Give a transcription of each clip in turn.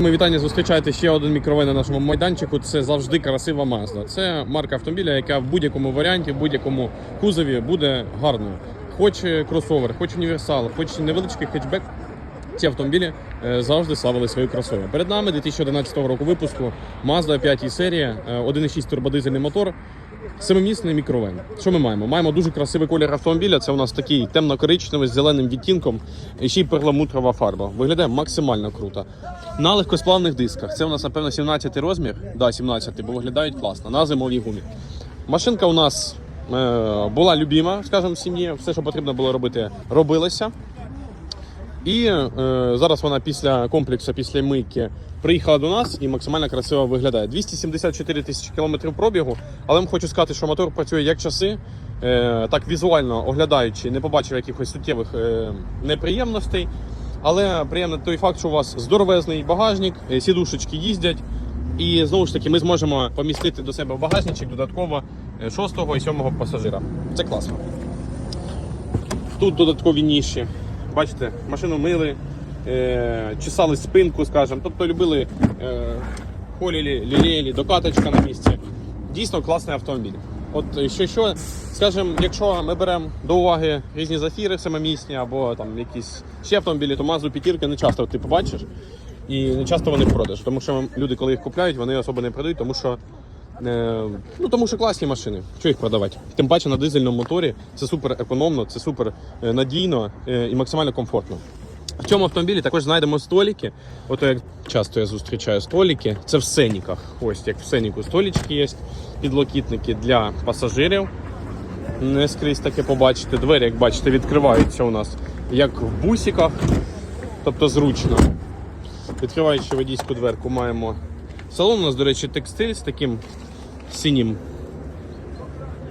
Ми вітання зустрічаєте ще один мікровен на нашому майданчику. Це завжди красива Mazda. Це марка автомобіля, яка в будь-якому варіанті, в будь-якому кузові буде гарною. Хоч е, кросовер, хоч універсал, хоч невеличкий хетчбек. Ці автомобілі е, завжди славили свою красою. Перед нами 2011 року випуску Mazda 5 серія, е, 1,6 турбодизельний мотор, семимісний мікровен. Що ми маємо? Маємо дуже красивий колір автомобіля. Це у нас такий темно-коричневий з зеленим відтінком, і ще й перламутрова фарба. Виглядає максимально круто. На легкосплавних дисках. Це у нас, напевно, 17 розмір. Да, 17, бо виглядають класно. На зимовій гумі. Машинка у нас е, була любима, скажімо, в сім'ї. Все, що потрібно було робити, робилося. І е, зараз вона після комплексу, після мийки приїхала до нас і максимально красиво виглядає. 274 тисячі кілометрів пробігу, але хочу сказати, що мотор працює як часи. Е, так візуально оглядаючи, не побачив якихось суттєвих е, неприємностей. Але приємно той факт, що у вас здоровезний багажник, е, сідушечки їздять. І знову ж таки, ми зможемо помістити до себе в багажничок додатково е, шостого і сьомого пасажира. Це класно. Тут додаткові ніші. Бачите, машину мили, е, чесали спинку, скажімо. Тобто любили е, холілі, лілєлі, докаточка на місці. Дійсно класний автомобіль. От що, що, скажімо, якщо ми беремо до уваги різні зафіри семимісні або там якісь ще автомобілі, то Mazda п'ятірки не часто ти побачиш. І не часто вони в продаж. Тому що люди, коли їх купляють, вони особо не продають, тому що ну тому що класні машини. Що їх продавати? Тим паче на дизельному моторі це супер економно, це супер е, надійно е, і максимально комфортно. В цьому автомобілі також знайдемо столики. Ото як часто я зустрічаю столики. Це в сеніках. Ось як в сеніку столічки є, підлокітники для пасажирів. Не скрізь таке побачите. Двері, як бачите, відкриваються у нас як в бусиках, тобто зручно. Відкриваючи водійську дверку, маємо салон. У нас, до речі, текстиль з таким синім,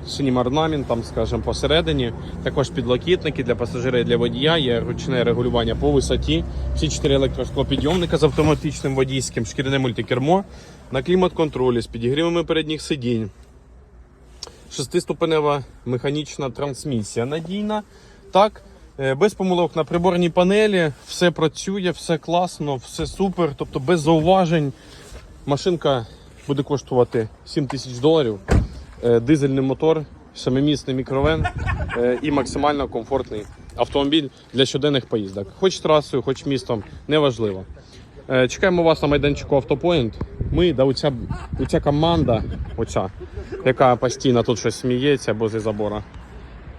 синім орнаментом, скажімо, посередині. Також підлокітники для пасажира і для водія, є ручне регулювання по висоті. Всі чотири електросклопідйомника з автоматичним водійським, шкіряне мультикермо, на клімат-контролі з підігрівами передніх сидінь. Шестиступенева механічна трансмісія надійна. Так, е, без помилок на приборній панелі, все працює, все класно, все супер, тобто без зауважень. Машинка буде коштувати 7 тисяч доларів. Е, Дизельний мотор, семимісний мікровен е, і максимально комфортний автомобіль для щоденних поїздок. Хоч трасою, хоч містом, неважливо. Е, Чекаємо вас на майданчику Автопоінт. Ми, да, оця, оця команда, оця, яка постійно тут щось сміється возле забора.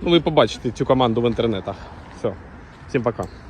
Ну, ви побачите цю команду в інтернетах. Все, всім пока.